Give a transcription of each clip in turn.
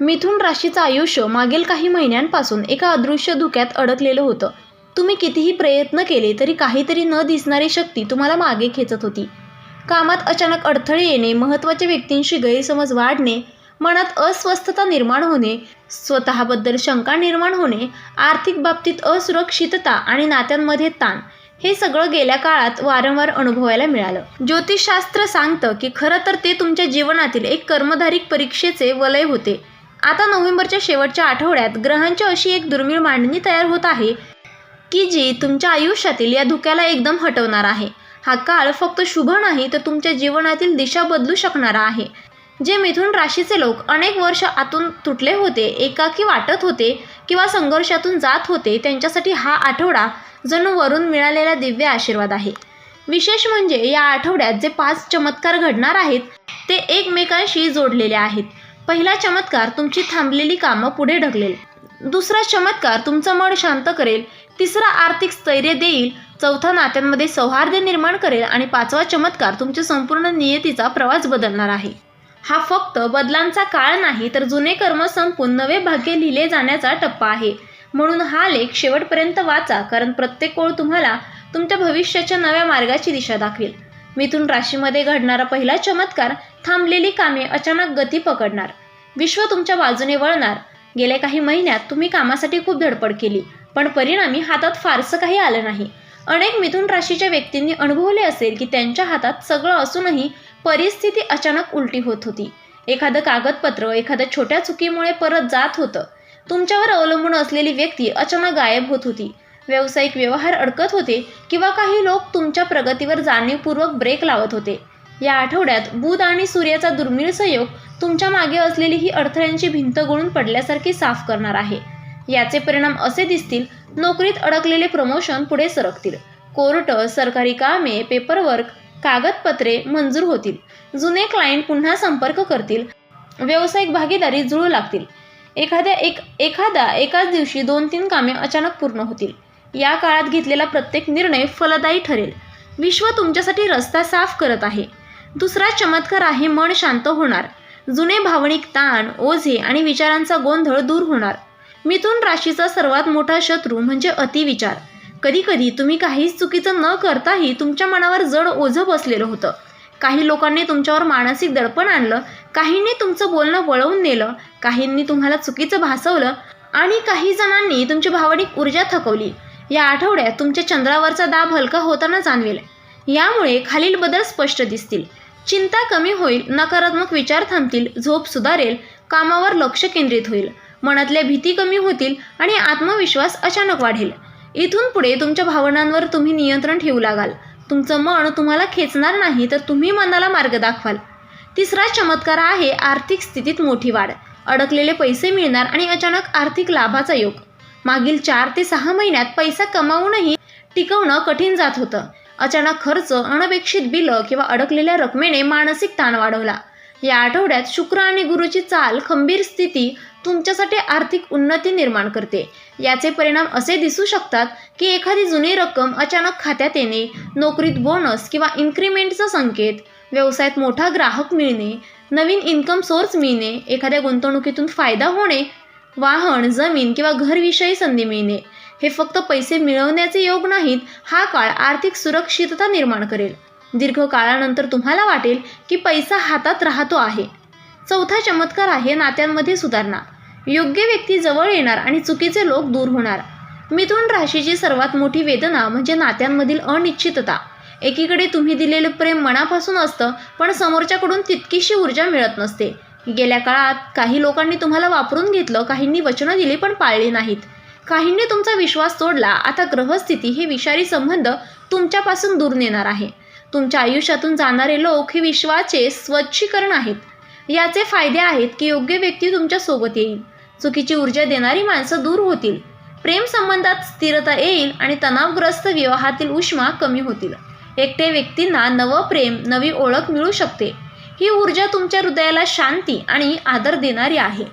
मिथुन राशीचं आयुष्य मागील काही महिन्यांपासून एका अदृश्य धुक्यात अडकलेलं होतं. तुम्ही कितीही प्रयत्न केले तरी काहीतरी न दिसणारी शक्ती तुम्हाला मागे खेचत होती. कामात अचानक अडथळे येणे महत्त्वाच्या व्यक्तींशी गैरसमज वाढणे मनात अस्वस्थता निर्माण होणे स्वतःबद्दल शंका निर्माण होणे आर्थिक बाबतीत असुरक्षितता आणि नात्यांमध्ये ताण हे सगळं गेल्या काळात वारंवार अनुभवायला मिळालं. ज्योतिषशास्त्र सांगतं की खरं तर ते तुमच्या जीवनातील एक कर्मधारिक परीक्षेचे वलय होते. आता नोव्हेंबरच्या शेवटच्या आठवड्यात ग्रहांची अशी एक दुर्मिळ मांडणी तयार होत आहे की जी तुमच्या आयुष्यातील या धुक्याला एकदम हटवणार आहे. हा काळ फक्त शुभ नाही तर तुमच्या जीवनातील दिशा बदलू शकणारा आहे. जे मिथुन राशीचे लोक अनेक वर्ष आतून तुटले होते एकाकी वाटत होते किंवा संघर्षातून जात होते त्यांच्यासाठी हा आठवडा जणू वरून मिळालेला दिव्य आशीर्वाद आहे. विशेष म्हणजे या आठवड्यात जे पाच चमत्कार घडणार आहेत ते एकमेकांशी जोडलेले आहेत. पहिला चमत्कार तुमची थांबलेली कामं पुढे ढकलेल. दुसरा चमत्कार तुमचं मन शांत करेल. तिसरा आर्थिक स्थैर्य देईल. चौथा नात्यांमध्ये सौहार्द निर्माण करेल आणि पाचवा चमत्कार तुमच्या संपूर्ण नियतीचा प्रवास बदलणार आहे. हा फक्त बदलांचा काळ नाही तर जुने कर्म संपून नवे भाग्य लिहिले जाण्याचा टप्पा आहे. म्हणून हा लेख शेवटपर्यंत वाचा कारण प्रत्येक ओळ तुम्हाला तुमच्या भविष्याच्या नव्या मार्गाची दिशा दाखवेल. मिथून राशीमध्ये घडणारा पहिला चमत्कार थांबलेली कामे अचानक गती पकडणार. विश्व तुमच्या बाजूने वळणार. गेल्या काही महिन्यात तुम्ही कामासाठी खूप धडपड केली पण परिणामी हातात फारसं काही आलं नाही. अनेक मिथुन राशीच्या व्यक्तींनी अनुभवले असेल की त्यांच्या हातात सगळं असूनही परिस्थिती अचानक उलटी होत होती. एखादं कागदपत्र एखाद्या छोट्या चुकीमुळे परत जात होतं. तुमच्यावर अवलंबून असलेली व्यक्ती अचानक गायब होत होती. व्यावसायिक व्यवहार अडकत होते किंवा काही लोक तुमच्या प्रगतीवर जाणीवपूर्वक ब्रेक लावत होते. या आठवड्यात बुध आणि सूर्याचा दुर्मिळ संयोग तुमच्या मागे असलेली ही अडथळ्यांची भिंत गळून पडल्यासारखी साफ करणार आहे. याचे परिणाम असे दिसतील नोकरीत अडकलेले प्रमोशन पुढे सरकतील. कोर्ट सरकारी कामे पेपरवर्क कागदपत्रे मंजूर होतील. जुने क्लायंट पुन्हा संपर्क करतील. व्यावसायिक भागीदारी जुळू लागतील. एखाद्या एक एखादा एकाच दिवशी दोन तीन कामे अचानक पूर्ण होतील. या काळात घेतलेला प्रत्येक निर्णय फलदायी ठरेल. विश्व तुमच्यासाठी रस्ता साफ करत आहे. दुसरा चमत्कार आहे मन शांत होणार. जुने भावनिक ताण ओझे आणि विचारांचा गोंधळ दूर होणार. मिथुन राशीचा सर्वात मोठा शत्रू म्हणजे अतिविचार. कधीकधी तुम्ही काहीच चुकीचं न करताही तुमच्या मनावर जड ओझं बसलेलं होतं. काही लोकांनी तुमच्यावर मानसिक दडपण आणलं काहींनी तुमचं बोलणं वळवून नेलं काहींनी तुम्हाला चुकीचं भासवलं आणि काही जणांनी तुमची भावनिक ऊर्जा थकवली. या आठवड्यात तुमच्या चंद्रावरचा दाब हलका होताना जाणवेल. यामुळे खालील बदल स्पष्ट दिसतील. चिंता कमी होईल नकारात्मक विचार थांबतील झोप सुधारेल कामावर लक्ष केंद्रित होईल. मनातल्या भीती कमी होतील आणि आत्मविश्वास अचानक वाढेल. इथून पुढे तुमच्या भावनांवर तुम्ही नियंत्रण ठेवू लागाल. तुमचं मन तुम्हाला खेचणार नाही तर तुम्ही मनाला मार्ग दाखवाल. तिसरा चमत्कार आहे आर्थिक स्थितीत मोठी वाढ. अडकलेले पैसे मिळणार आणि अचानक आर्थिक लाभाचा योग. मागील चार ते सहा महिन्यात पैसा कमावूनही टिकवणं कठीण जात होतं. अचानक खर्च अनपेक्षित बिलं किंवा अडकलेल्या रकमेने मानसिक ताण वाढवला. या आठवड्यात शुक्र आणि गुरुची चाल खंबीर स्थिती तुमच्यासाठी आर्थिक उन्नती निर्माण करते. याचे परिणाम असे दिसू शकतात की एखादी जुनी रक्कम अचानक खात्यात येणे नोकरीत बोनस किंवा इन्क्रीमेंटचा संकेत व्यवसायात मोठा ग्राहक मिळणे नवीन इन्कम सोर्स मिळणे एखाद्या गुंतवणुकीतून फायदा होणे वाहन जमीन किंवा घरविषयी संधी मिळणे. हे फक्त पैसे मिळवण्याचे योग नाहीत हा काळ आर्थिक सुरक्षितता निर्माण करेल. दीर्घ काळानंतर तुम्हाला वाटेल की पैसा हातात राहतो आहे. चौथा चमत्कार आहे नात्यांमध्ये सुधारणा. योग्य व्यक्ती जवळ येणार आणि चुकीचे लोक दूर होणार. मिथुन राशीची सर्वात मोठी वेदना म्हणजे नात्यांमधील अनिश्चितता. एकीकडे तुम्ही दिलेले प्रेम मनापासून असतं पण समोरच्याकडून तितकीशी ऊर्जा मिळत नसते. गेल्या काळात काही लोकांनी तुम्हाला वापरून घेतलं काहींनी वचनं दिली पण पाळली नाहीत. काहींनी तुमचा विश्वास तोडला आता ग्रहस्थिती हे विषारी संबंध तुमच्यापासून दूर नेणार आहे. तुमच्या आयुष्यातून जाणारे लोक हे विश्वाचे स्वच्छीकरण आहेत. याचे फायदे आहेत की योग्य व्यक्ती तुमच्यासोबत येईल. चुकीची ऊर्जा देणारी माणसं दूर होतील. प्रेम संबंधात स्थिरता येईल आणि तणावग्रस्त विवाहातील उष्मा कमी होतील. एकटे व्यक्तींना नवं प्रेम नवी ओळख मिळू शकते. ही ऊर्जा तुमच्या हृदयाला शांती आणि आदर देणारी आहे.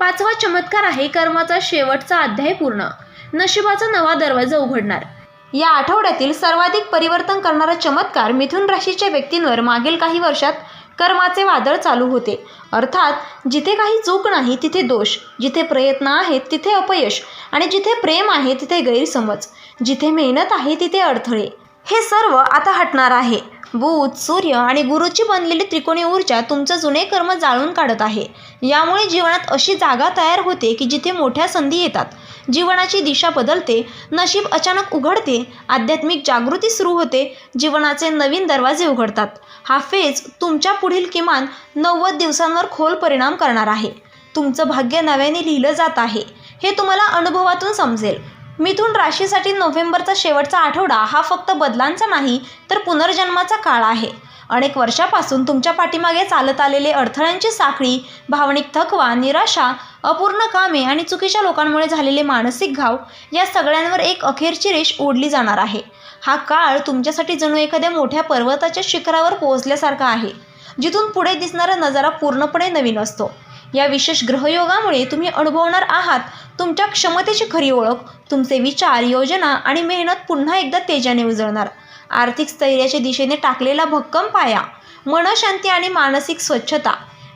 पाचवा चमत्कार आहे कर्माचा शेवटचा अध्याय पूर्ण. नशिबाचा नवा दरवाजा उघडणार. या आठवड्यातील सर्वाधिक परिवर्तन करणारा चमत्कार मिथुन राशीच्या व्यक्तींवर मागील काही वर्षात कर्माचे वादळ चालू होते. अर्थात जिथे काही चूक नाही तिथे दोष. जिथे प्रयत्न आहेत तिथे अपयश. आणि जिथे प्रेम आहे तिथे गैरसमज. जिथे मेहनत आहे तिथे अडथळे. हे सर्व आता हटणार आहे. बुध सूर्य आणि गुरुची बनलेली त्रिकोणी ऊर्जा तुमचं जुने कर्म जाळून काढत आहे. यामुळे जीवनात अशी जागा तयार होते की जिथे मोठ्या संधी येतात. जीवनाची दिशा बदलते नशीब अचानक उघडते आध्यात्मिक जागृती सुरू होते जीवनाचे नवीन दरवाजे उघडतात. हा फेज तुमच्या पुढील किमान नव्वद दिवसांवर खोल परिणाम करणार आहे. तुमचं भाग्य नव्याने लिहिलं जात आहे. हे तुम्हाला अनुभवातून समजेल. मिथुन राशीसाठी नोव्हेंबरचा शेवटचा आठवडा हा फक्त बदलांचा नाही तर पुनर्जन्माचा काळ आहे. अनेक वर्षापासून तुमच्या पाठीमागे चालत आलेले अडथळ्यांची साखळी भावनिक थकवा निराशा अपूर्ण कामे आणि चुकीच्या लोकांमुळे झालेले मानसिक घाव या सगळ्यांवर एक अखेरची रेष ओढली जाणार आहे. हा काळ तुमच्यासाठी जणू एखाद्या मोठ्या पर्वताच्या शिखरावर पोहोचल्यासारखा आहे जिथून पुढे दिसणारा नजारा पूर्णपणे नवीन असतो. या विशेष ग्रहयोगामुळे तुम्ही अनुभवणार आहात. तुमच्या क्षमतेची खरी ओळख तुमचे विचार योजना आणि मेहनत पुन्हा एकदा तेजाने उजळणार. आर्थिक स्थैर्याच्या दिशेने टाकलेला भक्कम पाया मनशांती आणि मानसिक स्वच्छता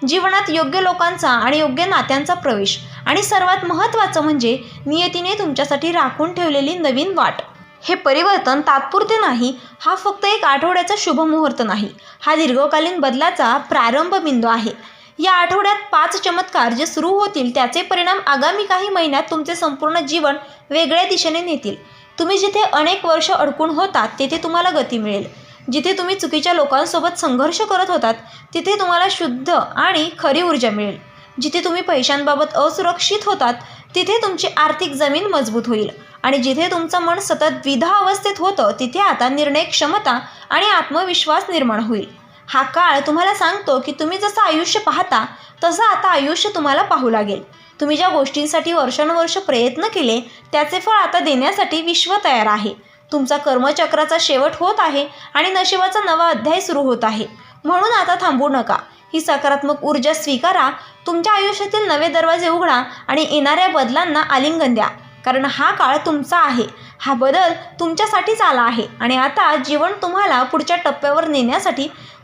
जीवनात योग्य लोकांचा आणि योग्य नात्यांचा प्रवेश आणि सर्वात महत्त्वाचं म्हणजे नियतीने तुमच्यासाठी राखून ठेवलेली नवीन वाट. हे परिवर्तन तात्पुरते नाही हा फक्त एक आठवड्याचा शुभमुहूर्त नाही. हा दीर्घकालीन बदलाचा प्रारंभ बिंदू आहे. या आठवड्यात पाच चमत्कार जे सुरू होतील त्याचे परिणाम आगामी काही महिन्यात तुमचे संपूर्ण जीवन वेगळ्या दिशेने नेतील. तुम्ही जिथे अनेक वर्ष अडकून होतात तेथे तुम्हाला गती मिळेल. जिथे तुम्ही चुकीच्या लोकांसोबत संघर्ष करत होतात तिथे तुम्हाला शुद्ध आणि खरी ऊर्जा मिळेल. जिथे तुम्ही पैशांबाबत असुरक्षित होतात तिथे तुमची आर्थिक जमीन मजबूत होईल. आणि जिथे तुमचं मन सतत द्विधा अवस्थेत होतं तिथे आता निर्णय क्षमता आणि आत्मविश्वास निर्माण होईल. हा काळ तुम्हाला सांगतो की तुम्ही जसं आयुष्य पाहता तसं आता आयुष्य तुम्हाला पाहू लागेल. तुम्ही ज्या गोष्टींसाठी वर्षानुवर्ष प्रयत्न केले त्याचे फळ आता देण्यासाठी विश्व तयार आहे. तुमचा कर्मचक्राचा शेवट होत आहे आणि नशिबाचा नवा अध्याय सुरू होत आहे. म्हणून आता थांबू नका. ही सकारात्मक ऊर्जा स्वीकारा तुमच्या आयुष्यातील नवे दरवाजे उघडा आणि येणाऱ्या बदलांना आलिंगन द्या. कारण हा काळ तुमचा आहे. हा बदल तुमच्यासाठीच आला आहे आणि आता जीवन तुम्हाला पुढच्या टप्प्यावर नेण्यासाठी